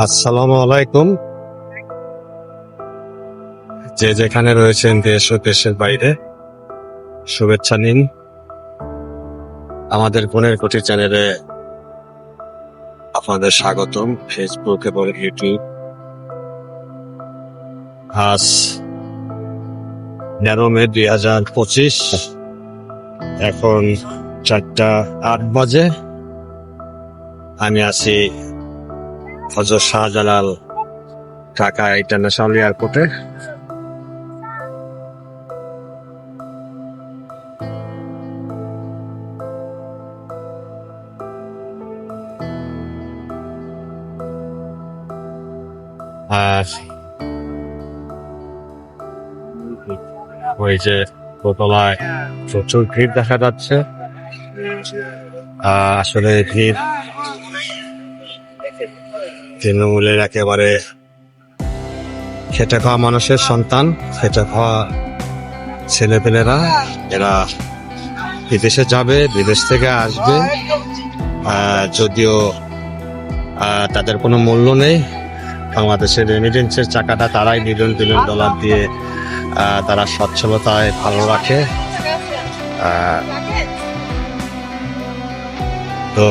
আসসালামু আলাইকুম। যে যেখানে রয়েছেন দেশ ও দেশের বাইরে, শুভেচ্ছা নিন। আমাদের বোনের কোটি চ্যানেলে আপনাদের স্বাগতম ফেসবুক এবং ইউটিউব আজ তেরো মে দুই হাজার পঁচিশ, এখন চারটা আট বাজে। আমি আছি হজরত শাহজালাল ঢাকা ইন্টারন্যাশনাল এয়ারপোর্টে। আর ওই যে দোতলায় প্রচুর ভিড় দেখা যাচ্ছে। আসলে ভিড় তৃণমূলের একেবারে খেটে খাওয়া মানুষের সন্তান, খেটে খাওয়া ছেলেপেলেরা, এরা বিদেশে যাবে, বিদেশ থেকে আসবে। যদিও তাদের কোনো মূল্য নেই। বাংলাদেশের রেমিটেন্সের চাকাটা তারাই বিলিয়ন বিলিয়ন ডলার দিয়ে তারা সচ্ছলতায় ভালো রাখে। তো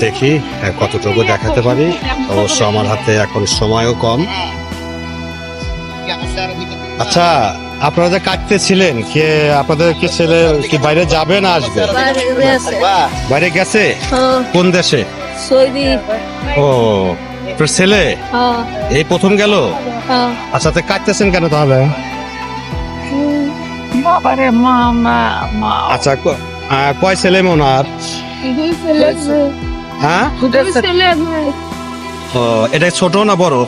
দেখি আহ, কতটুকু দেখাতে পারি। অবশ্য আমার হাতে এখন সময়ও কম। আচ্ছা আপনারা যে কাটতেছিলেন কে আপনাদের কি ছেলে কি বাইরে যাবে না আসবে? বাইরে গেছে? হ্যাঁ, কোন দেশে? ও তোর ছেলে? হ্যাঁ, এই প্রথম গেল? হ্যাঁ। আচ্ছা তো কাটতেছেন কেন তাহলে? আচ্ছা কয় ছেলে আছে। হ্যাঁ। ও, এটা ছোট না বড়?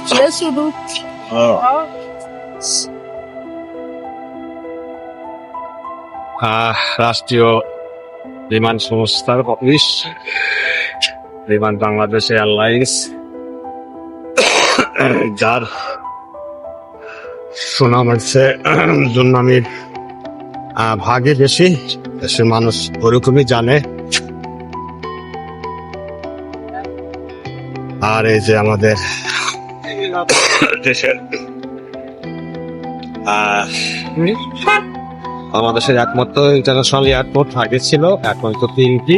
রাষ্ট্রীয় বিমান সংস্থার অফিস। বিমান বাংলাদেশ এয়ারলাইন্স। যার সুনাম হচ্ছে দুর্নামির ভাগে বেশি। দেশের মানুষ ওরকমই জানে। আর এই যে আমাদের দেশের, আহ বাংলাদেশের একমাত্র ইন্টারন্যাশনাল এয়ারপোর্ট আগে ছিল, এখন তো তিনটি।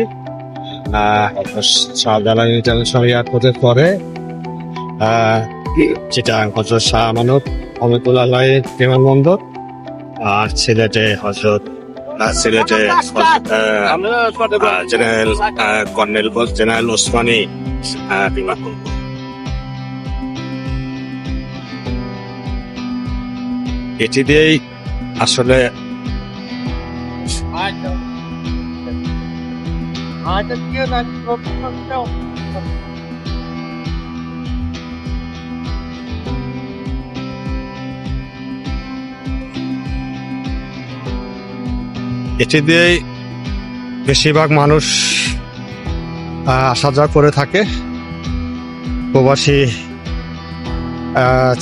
শাহজালাল ইন্টারন্যাশনাল এয়ারপোর্টের পরে যেটা হজরত শাহ আমানত অমিতুল্লাহ বিমানবন্দর, আর ছেলেটে হজরত সিলেটে জেনারেল কর্নেল জেনারেল ওসমানী বিমানবন্দর এটি দিয়েই আসলে এটি দিয়েই বেশিরভাগ মানুষ আসা যাওয়া করে থাকে। প্রবাসী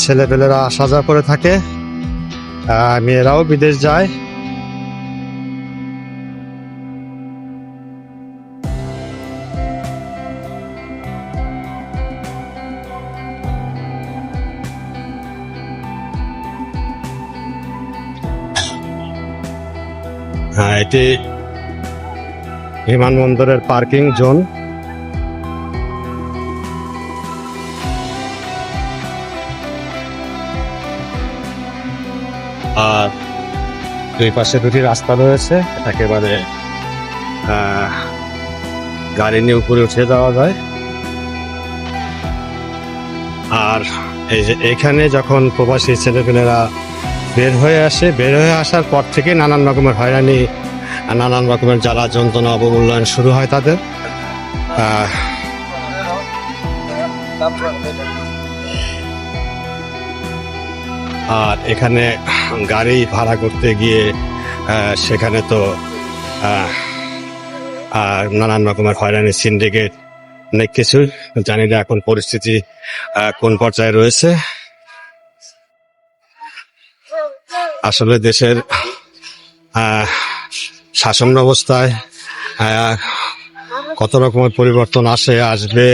ছেলেপেলেরা আসা যাওয়া করে থাকে। মেয়েরাও বিদেশ যায়। এটি বিমানবন্দরের পার্কিং জোন। আর দুই পাশে দুটি রাস্তা রয়েছে, একেবারে গাড়ি নিয়ে উপরে উঠে যাওয়া যায়। আর এই যে এখানে যখন প্রবাসী ছেলেপেলেরা বের হয়ে আসে, বের হয়ে আসার পর থেকে নানান রকমের হয়রানি নানান রকমের জ্বালা যন্ত্রণা অবমূল্যায়ন শুরু হয় তাদের। আর এখানে গাড়ি ভাড়া করতে গিয়ে সেখানে তো নানান রকমের হয়রানি সিন্ডিকেট অনেক কিছু। জানি না এখন পরিস্থিতি কোন পর্যায়ে রয়েছে। আসলে দেশের শাসন ব্যবস্থায় কত রকমের পরিবর্তন আসে আসবে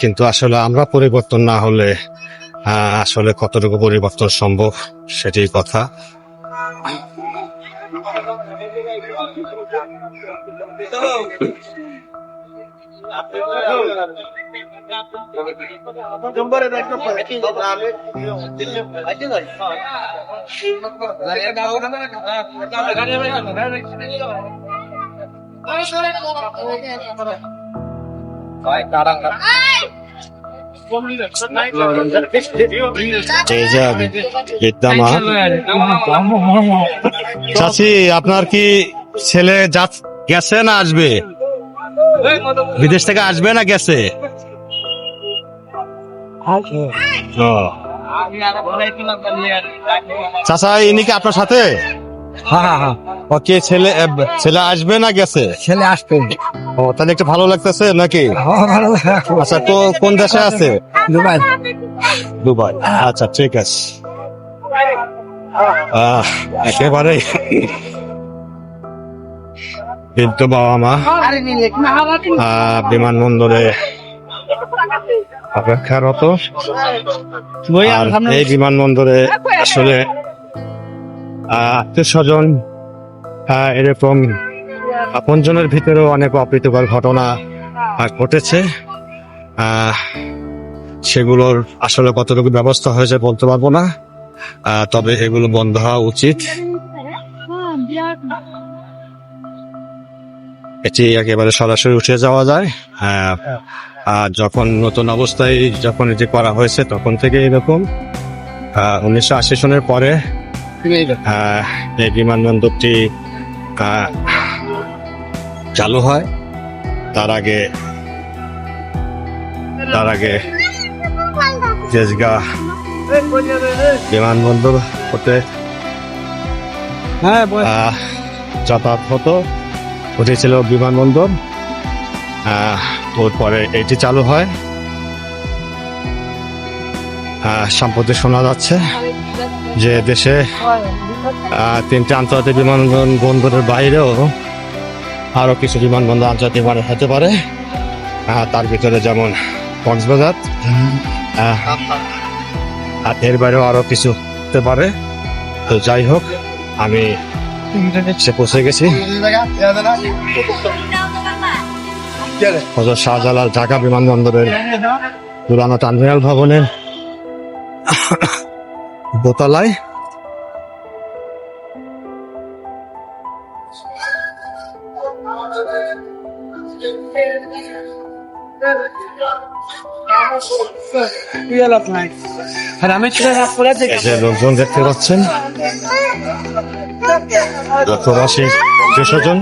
কিন্তু আসলে আমরা পরিবর্তন না হলে আসলে কতটুকু পরিবর্তন সম্ভব সেটাই কথা। চাচি আপনার কি ছেলে গেছে না আসবে বিদেশ থেকে আসবে না গেছে। চাচা ইনি কি আপনার সাথে? হ্যাঁ হ্যাঁ হ্যাঁ ও কে ছেলে ছেলে আসবে না গেছে? ছেলে আসবে। ও তাহলে একটু ভালো লাগতেছে নাকি। আচ্ছা তো কোন দেশে আছে? দুবাই। দুবাই। আচ্ছা ঠিক আছে। আহ, একেবারে। বৃদ্ধ বাবা মা আহ, বিমানবন্দরে অপেক্ষারত এই বিমানবন্দরে আসলে আত্মীয় স্বজন এরকম আপনজনের ভিতরেও অনেক অপ্রীতিকর ঘটনা ঘটেছে। আহ, সেগুলোর আসলে কতটুকু ব্যবস্থা হয়েছে বলতে পারব না। তবে এগুলো বন্ধ হওয়া উচিত। এটি একেবারে সরাসরি উঠে যাওয়া যায়। আহ, আর যখন নতুন অবস্থায় যখন এটি করা হয়েছে তখন থেকে এরকম। উনিশশো আশি সনের পরে এই বিমানবন্দরটি চালু হয়। তার আগে তার আগে তেজগাঁ বিমানবন্দর হতে হ্যাঁ যাতায়াত হতো। ওটি ছিল বিমানবন্দর পরে এটি চালু হয়। সম্প্রতি শোনা যাচ্ছে যে দেশে তিনটে আন্তর্জাতিক বিমানবন্দরের বাইরেও আরও কিছু বিমানবন্দর আন্তর্জাতিক বিমান হতে পারে। তার ভিতরে যেমন কক্সবাজার আর এর বাইরেও আরও কিছু হতে পারে। তো যাই হোক, আমি সে পৌঁছে গেছি। হজরত শাহজালাল ঢাকা বিমানবন্দরের পুরানো টার্মিনাল ভবনের দোতলায়। আর আমি ছিল রাত করে যে এই যে লোকজন দেখতে পাচ্ছেন? প্রবাসী দেশজন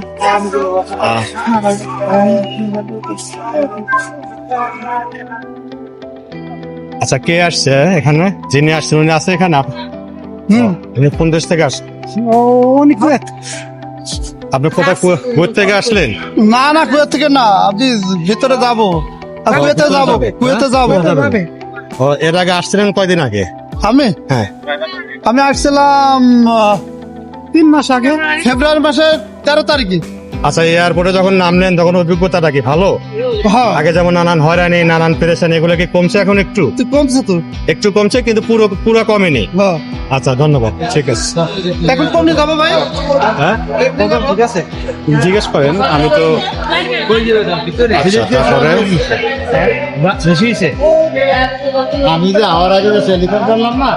আচ্ছা কে আসছে এখানে? যিনি আসছেন উনি আছে এখানে? হুম। উনি কোন দেশ থেকে আসছেন? আপনি কোথায় কুয়েত থেকে আসলেন? না না কুয়েত থেকে না আপনি ভিতরে যাব। কুয়েতে যাব। কুয়েতে যাব। ও এর আগে আসছিলেন কয়দিন আগে? আমি? হ্যাঁ। আমি আসছিলাম তিন মাস আগে ফেব্রুয়ারি মাসের তেরো তারিখে। আচ্ছা এয়ারপোর্টে যখন নামলেন তখন অভিজ্ঞতাটা কি? ভালো? হ্যাঁ। আগে যেমন নানান হয়রানি নানান পেরেছেন এগুলো কি কমছে এখন একটু? কমছে তো। একটু কমছে কিন্তু পুরো পুরো কমেনি। হ্যাঁ। আচ্ছা ধন্যবাদ। ঠিক আছে। এখন কমে যাব ভাই? হ্যাঁ? ঠিক আছে। জিজ্ঞেস করেন আমি তো আচ্ছা, আমি যে আওয়ার আগে টেলিফোন করলাম না।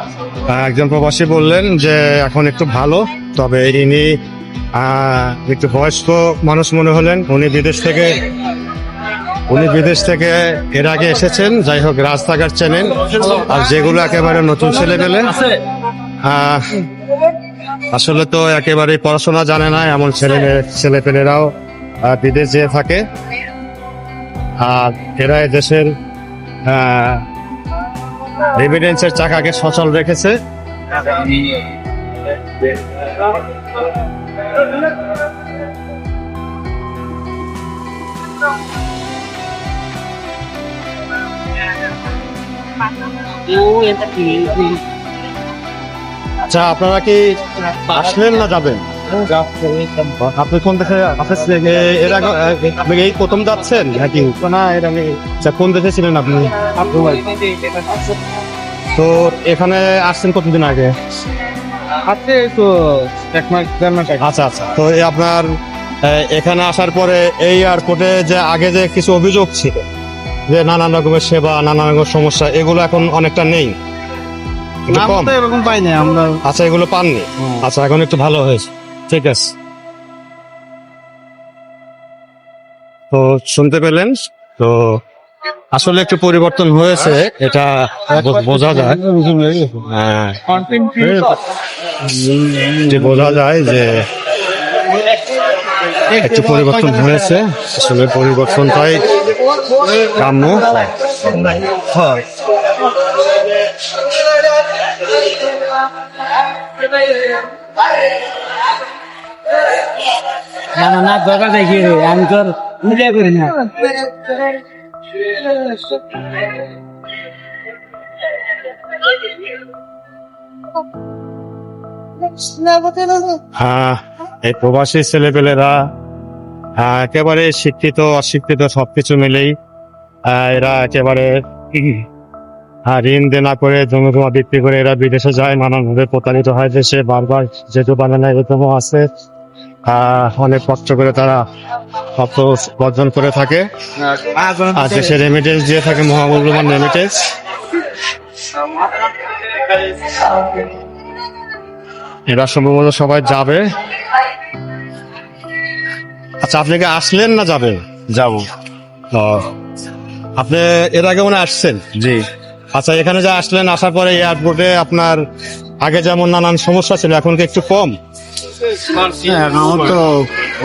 একজন প্রবাসী বললেন যে এখন একটু ভালো তবে ইনি একটু বয়স্ক মানুষ মনে হলেন, উনি বিদেশ থেকে, উনি বিদেশ থেকে এর আগে এসেছেন। যাই হোক, রাস্তাঘাট চেনেন। আর যেগুলো একেবারে নতুন ছেলে পেলে আসলে তো একেবারে পড়াশোনা জানে না এমন ছেলে ছেলে পেলেরাও বিদেশ যেয়ে থাকে। আর এরা দেশের রেভিডেন্সের চাকাকে সচল রেখেছে। আচ্ছা আপনারা কি আসলেন না যাবেন? আপনি কোন দেশে আসছেন এ- এর আগে আপনি এই প্রথম যাচ্ছেন নাকি? না এর আগে। আচ্ছা কোন দেশে ছিলেন আপনি? তো এখানে আসছেন কতদিন আগে? আছে তো এক মাস দেড় মাস আচ্ছা আচ্ছা। তো আপনার এখানে আসার পরে এই এয়ারপোর্টে যে আগে যে কিছু অভিযোগ ছিল যে নানান রকমের সেবা নানান রকমের সমস্যা এগুলো এখন অনেকটা নেই। এরকম পাই না আমরা আচ্ছা এগুলো পাননি? আচ্ছা এখন একটু ভালো হয়েছে। ঠিক আছে। তো শুনতে পেলেন? তো আসলে একটু পরিবর্তন হয়েছে, এটা বোঝা যায়। হ্যাঁ যে বোঝা যায় যে একটু পরিবর্তন হয়েছে, আসলে পরিবর্তনটাই কাম্য না না না, দরকার দেখি আমি তো আর করি না। হ্যাঁ এই প্রবাসী ছেলেপেলেরা হ্যাঁ, একেবারে শিক্ষিত অশিক্ষিত সবকিছু মিলেই এরা একেবারে হ্যাঁ, ঋণ দেনা করে জমি জমা বিক্রি করে এরা বিদেশে যায় নানানভাবে প্রতারিত হয় দেশে বারবার যেহেতু বানে না এরকমও আছে। অনেক কষ্ট করে তারা অর্থ অর্জন করে থাকে। আর দেশে রেমিটেন্স দিয়ে থাকে মহামূল্যবান রেমিটেন্স এরা সম্ভবত সবাই যাবে। আচ্ছা আপনি কি আসলেন না যাবেন? যাব। আপনি এর আগে মনে আসছেন? জি। আচ্ছা এখানে যে আসলেন আসার পরে এয়ারপোর্টে আপনার আগে যেমন নানান সমস্যা ছিল এখন কি একটু কম? তো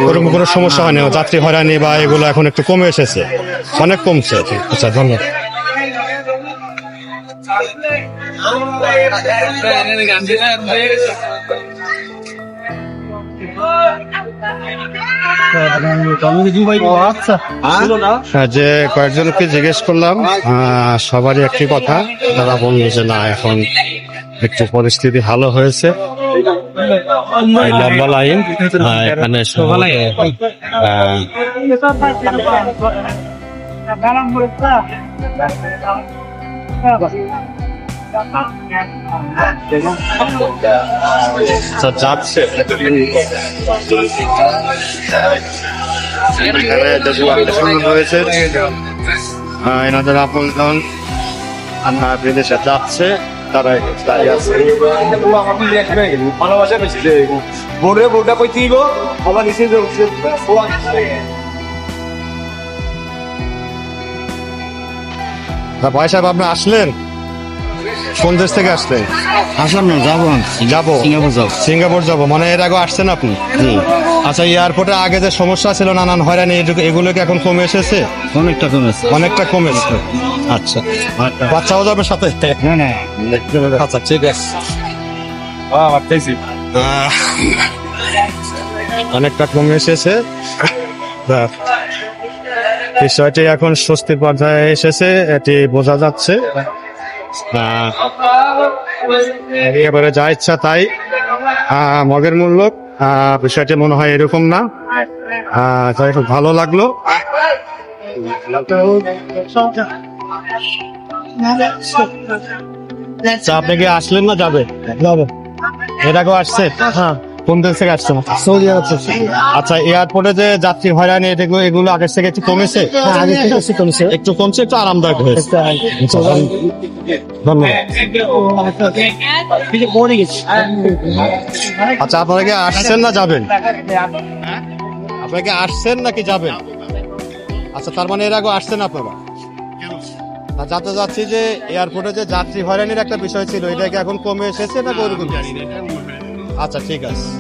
ওরকম কোনো সমস্যা হয়নি যাত্রী হয়রানি বা এগুলো এখন একটু কমে এসেছে। অনেক কমছে আচ্ছা ধন্যবাদ। হ্যাঁ, যে কয়েকজনকে জিজ্ঞেস করলাম সবারই একটি কথা তারা বলল যে না এখন একটু পরিস্থিতি ভালো হয়েছে। লম্বা লাইন। এখানে যাচ্ছে। এখানে যে সুন্দর রয়েছে আহ, এনাদের আপনজন। আমার বিদেশে যাচ্ছে। তারা দাঁড়িয়ে আছে। ভালোবাসা বেশি বোর্ডে বোর্ডটা কই দিব আবার নিচে ভাই সাহেব আপনি আসলেন? কোন দেশ থেকে আসলেন আসলাম না যাব। যাব সিঙ্গাপুর যাব। সিঙ্গাপুর যাব। মানে এর আগে আসছেন আপনি? আচ্ছা এয়ারপোর্টে আগে যে সমস্যা ছিল নানান হয়রানি এগুলো কি এখন কমে এসেছে? অনেকটা কমেছে অনেকটা কমেছে আচ্ছা। বাচ্চাও যাবে সাথে? না না। আচ্ছা ঠিক আছে। অনেকটা কমে এসেছে। বিষয়টি এখন স্বস্তির পর্যায়ে এসেছে এটি বোঝা যাচ্ছে। এবারে যা ইচ্ছা তাই। মগের মূল্য বিষয়টি মনে হয় এরকম না। তাই খুব ভালো লাগল। আপনি কি আসলেন না যাবে? যাবে। এর আগেও আসছে? হ্যাঁ। কোন দেশ থেকে আসছেন সৌদি আরব আচ্ছা এয়ারপোর্টে যে যাত্রী হয়রানি এগুলো এগুলো আগের থেকে একটু কমেছে? আগে থেকে বেশি কমেছে। একটু কমছে একটু আরামদায়ক হয়েছে। ধন্যবাদ। আচ্ছা আপনারা কি আসছেন না যাবেন? আপনারা কি আসছেন নাকি যাবেন? আচ্ছা তার মানে এর আগে আসছেন আপনারা? আর যাতে যাচ্ছি যে এয়ারপোর্টে যে যাত্রী হয়রানির একটা বিষয় ছিল এটা কি এখন কমে এসেছে না ওরকম আচ্ছা ঠিক আছে।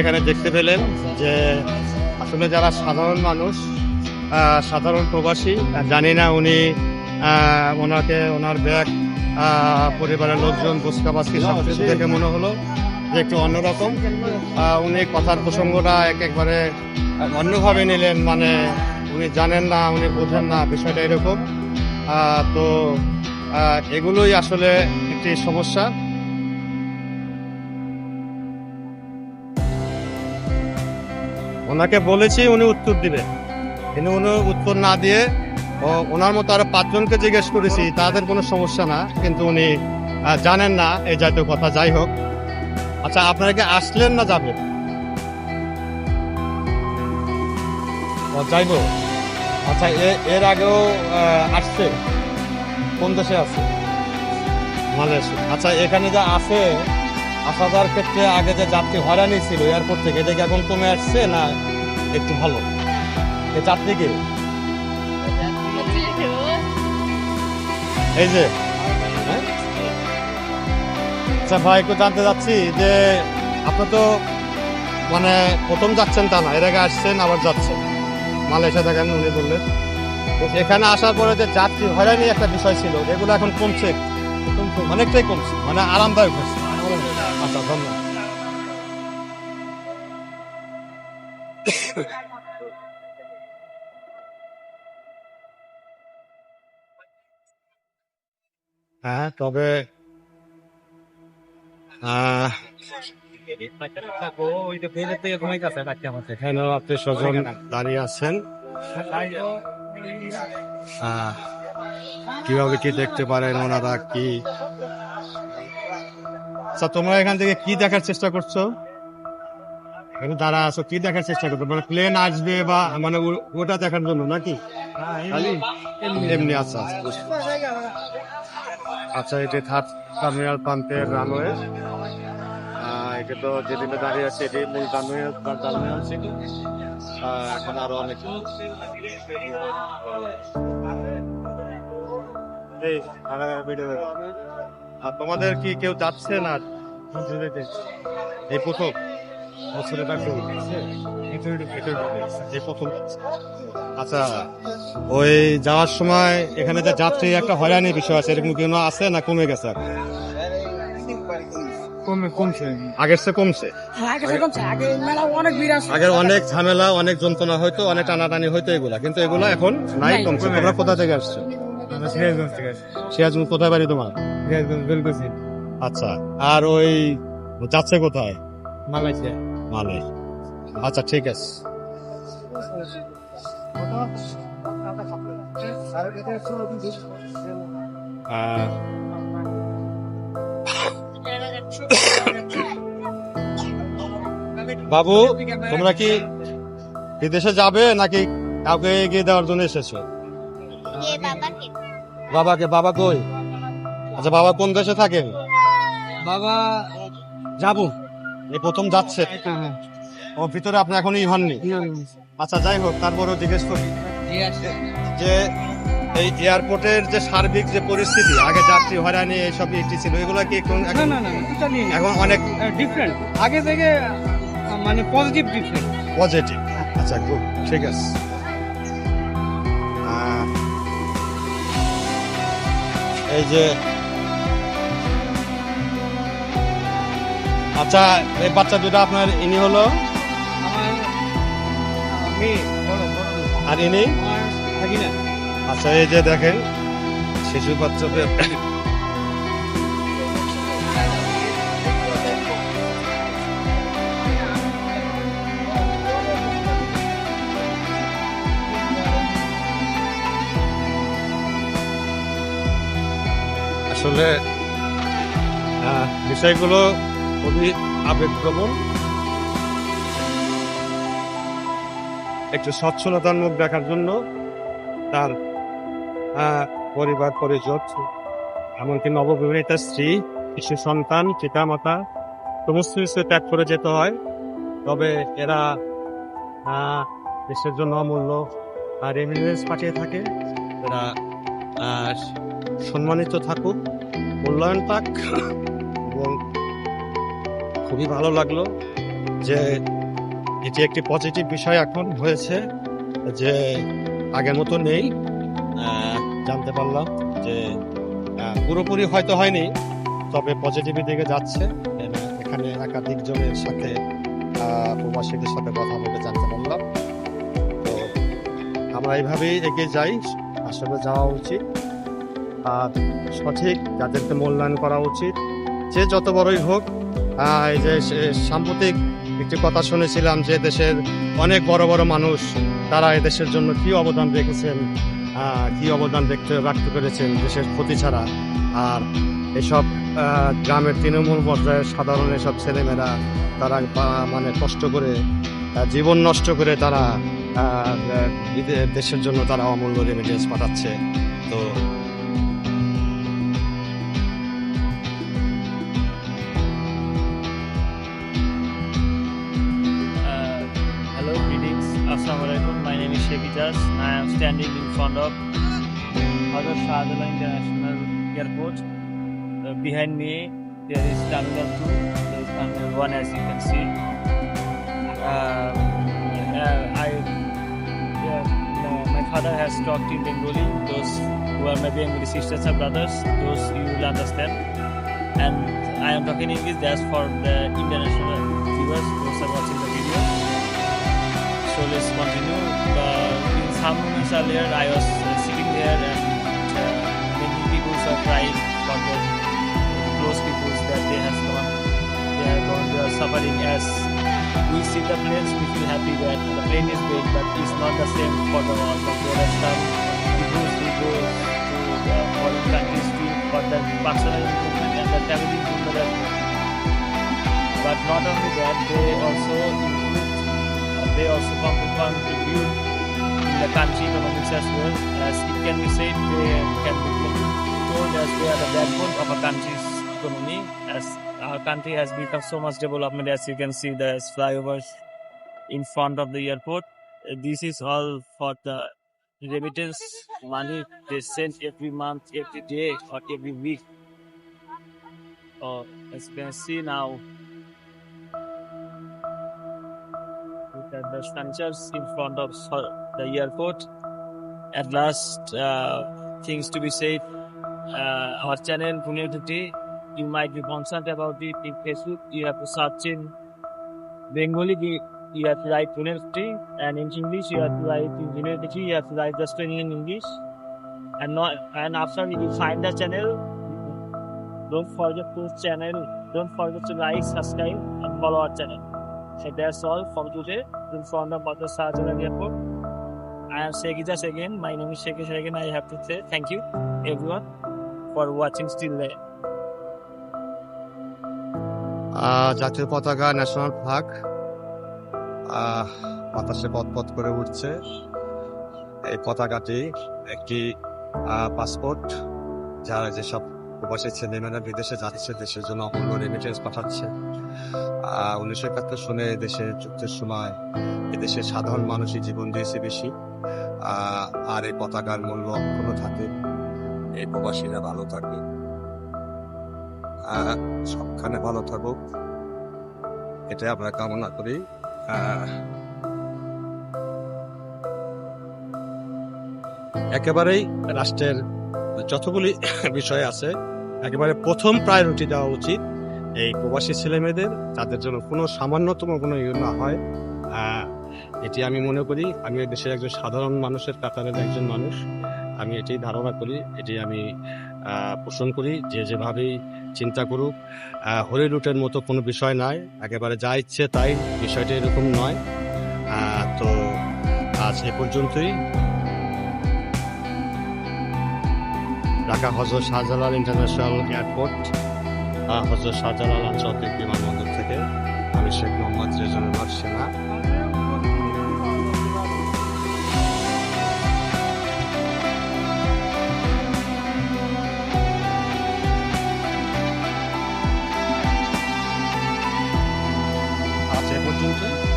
এখানে দেখতে পেলেন যে আসলে যারা সাধারণ মানুষ সাধারণ প্রবাসী জানি না উনি ওনাকে, ওনার ব্যাগ পরিবারের লোকজন বুসকা বাসকি সব কিছু দেখে মনে হলো। যে একটু অন্যরকম। উনি কথার প্রসঙ্গটা এক একবারে অন্যভাবে নিলেন মানে উনি জানেন না, উনি বোঝেন না, বিষয়টা এরকম। তো এগুলোই আসলে একটি সমস্যা। ওনাকে বলেছি উনি উত্তর দিবে কিন্তু উনি উত্তর না দিয়ে ওনার মতো আরও পাঁচজনকে জিজ্ঞেস করেছি, তাদের কোনো সমস্যা না, কিন্তু উনি জানেন না, এই জাতীয় কথা, যাই হোক। আচ্ছা আপনারা কি আসলেন না যাবেন? যাইবো আচ্ছা এ- এর আগেও আসছে। কোন দেশে আছে? মালয়েশিয়া। আচ্ছা এখানে যা আছে আসা যাওয়ার ক্ষেত্রে আগে যে যাত্রী হয়রানি ছিল এয়ারপোর্ট থেকে এটা কি এখন কমে আসছে না একটু ভালো? এই যাত্রী কি? এই যে? আচ্ছা ভাই, একটু জানতে চাচ্ছি যে আপনি তো মানে প্রথম যাচ্ছেন তা না, এর আগে আসছেন, আবার যাচ্ছেন। মালয়েশিয়া দেখেন উনি বললেন। এখানে আসার পরে যে যাত্রী হয়রানি একটা বিষয় ছিল এগুলো এখন কমছে অনেকটাই কমছে মানে আরামদায়ক হয়েছে। আচ্ছা ধন্যবাদ। হ্যাঁ তবে এখানেও আত্মীয় স্বজন দাঁড়িয়ে আছেন কীভাবে কি দেখতে পারেন ওনারা, কি? আচ্ছা তোমরা এখান থেকে কি দেখার চেষ্টা করছ? এখানে দাঁড়া আছো, কি দেখার চেষ্টা করছ? মানে প্লেন আসবে বা মানে ওটা দেখার জন্য নাকি? এমনি আচ্ছা আচ্ছা এটি থার্ড টার্মিনাল পাম্পের রানওয়ে এটা তো যেদিনে দাঁড়িয়ে আছে এটি মূল ছিল আহ, এখন আরও অনেক এই, আর তোমাদের কি কেউ যাচ্ছে না এই প্রথম। আচ্ছা ওই যাওয়ার সময় এখানে যে যাত্রী একটা হয়রানির বিষয় আছে এরকম কোনো আছে না কমে গেছে? কমে কমছে। আগের চেয়ে কমছে। আগে কমছে। আগে মেলা অনেক ভিড় আসে আগের অনেক ঝামেলা অনেক যন্ত্রণা হয়তো অনেক টানাটানি হয়তো এগুলা। কিন্তু এগুলো এখন নাই কমছে। তোমরা কোথা থেকে আসছো? আমরা সিরাজগঞ্জ থেকে সিরাজগঞ্জ কোথায় বাড়ি তোমার? সিরাজগঞ্জ বেলকুচি। আচ্ছা আর ওই যাচ্ছে কোথায়? মালয়েশিয়া। মানে আচ্ছা ঠিক আছে। আহ, বাবু তোমরা কি বিদেশে যাবে নাকি কাউকে এগিয়ে দেওয়ার জন্য এসেছ? বাবাকে বাবা কই? আচ্ছা বাবা কোন দেশে থাকেন? বাবা যাব। এই প্রথম যাচ্ছে। ও ভিতরে আপনি এখনই হননি আচ্ছা যাই হোক তারপরেও জিজ্ঞেস করি। যে এই এয়ারপোর্টের যে সার্বিক যে পরিস্থিতি আগে যাত্রী হয়রানি এইসব একটি ছিল এগুলো কি এখন এখন- অনেক ডিফারেন্ট আগে থেকে মানে পজিটিভ ডিফারেন্ট পজিটিভ আচ্ছা খুব ঠিক আছে। এই যে আচ্ছা এই বাচ্চা দুটো আপনার ইনি হলো? আর ইনি? আচ্ছা এই যে দেখেন শিশু বাচ্চাদের আসলে বিষয়গুলো খুবই আবেগপ্রবণ। একটু স্বচ্ছলতার মুখ দেখার জন্য তার পরিবার, পরিজন, এমনকি নববিবাহিতা স্ত্রী শিশু সন্তান পিতা মাতা সমস্ত কিছু ত্যাগ করে যেতে হয়। তবে এরা দেশের জন্য অমূল্য রেমিনেন্স পাঠিয়ে থাকে। এরা সম্মানিত থাকুক। মূল্যায়ন পাক। এবং খুবই ভালো লাগল যে এটি একটি পজিটিভ বিষয় এখন হয়েছে যে আগের মতো নেই। জানতে পারলাম যে পুরোপুরি হয়তো হয়নি, তবে পজিটিভের দিকে যাচ্ছে। এখানে একাধিক জনের সাথে প্রবাসীদের সাথে কথা বলে জানতে পারলাম। তো আমরা এইভাবেই এগিয়ে যাই। আসলে যাওয়া উচিত। সঠিক যাদেরকে মূল্যায়ন করা উচিত। যে যত বড়ই হোক এই যে সাম্প্রতিক একটি কথা শুনেছিলাম যে দেশের অনেক বড় বড় মানুষ, তারা এদেশের জন্য কি অবদান রেখেছেন কি অবদান দেখতে রাখতে পেরেছেন দেশের ক্ষতি ছাড়া। আর এসব গ্রামের তৃণমূল পর্যায়ের সাধারণ এসব ছেলেমেয়েরা, তারা মানে কষ্ট করে জীবন নষ্ট করে তারা দেশের জন্য তারা অমূল্য রেমিটেন্স পাঠাচ্ছে। তো I am standing in front of other Shahjalan International Airport. Uh, behind me, there is Terminal 2. There is Terminal 1, as you can see. Uh, uh, I, yeah, uh, my father has talked in Bengali. Those who are my Bengali sisters and brothers, those you will understand. And I am talking English. That's for the international viewers those are watching the video. So let's continue. Earlier, I was uh, sitting there and uh, many people are crying for the close people that they have gone. They are gone. They are suffering as we see the planes. We feel happy that the plane is big, but it's not the same for the world. But there are some people who go to the foreign countries for the personal improvement and the family improvement. But not only that, they also uh, they also con- contribute the country economics as well. As it can be said, they can be told as they are the backbone of a country's economy. As our country has become so much development, as you can see, there's flyovers in front of the airport. Uh, This is all for the remittance money they send every month, every day, or every week. Oh, as you can see now, Look at the structures in front of the airport. At last, uh, things to be said. Uh, our channel Pune you might be concerned about it in Facebook. You have to search in Bengali. You, have to write Pune and in English you have to write Today. You have to write just in English. And not, and after you find the channel, don't forget to channel. Don't forget to like, subscribe, and follow our channel. So that's all from today in front of Mother Sarjan Airport. I am Sheikh Ijas again. My name is Sheikh Ijas again. I have to say thank you everyone for watching still there. জাতীয় পতাকা national আহ, বাতাসে পথ করে উঠছে এই পতাকাটি একটি passport যারা যেসব প্রবাসী ছেলেমেয়েরা বিদেশে যাচ্ছে, দেশের জন্য অমূল্য রেমিটেন্স পাঠাচ্ছে। উনিশশো একাত্তর সনে দেশে যুদ্ধের সময় এদেশের সাধারণ মানুষই জীবন দিয়েছে বেশি। আর এই পতাকার মূল্য অক্ষুণ্ণ থাকে। এই প্রবাসীরা ভালো থাকে। সবখানে ভালো থাকুক। এটাই আমরা কামনা করি। একেবারেই রাষ্ট্রের যতগুলি বিষয় আছে, একেবারে প্রথম প্রায়োরিটি দেওয়া উচিত এই প্রবাসী ছেলে মেয়েদের তাদের জন্য কোনো সামান্যতম কোনো ইয়ে না হয়। এটি আমি মনে করি, আমি দেশের একজন সাধারণ মানুষের কাতারের একজন মানুষ, আমি এটি ধারণা করি, এটি আমি পোষণ করি যে যেভাবেই চিন্তা করুক হরি রুটের মতো কোনো বিষয় নয় একেবারে যা ইচ্ছে তাই, বিষয়টা এরকম নয়। তো আজ এ পর্যন্তই। ঢাকা হজরত শাহজালাল ইন্টারন্যাশনাল এয়ারপোর্ট হজরত শাহজালাল আন্তর্জাতিক বিমানবন্দর থেকে আমি শেখ মোহাম্মদ রেজানুল্লাহ সেনা। আজ এ পর্যন্ত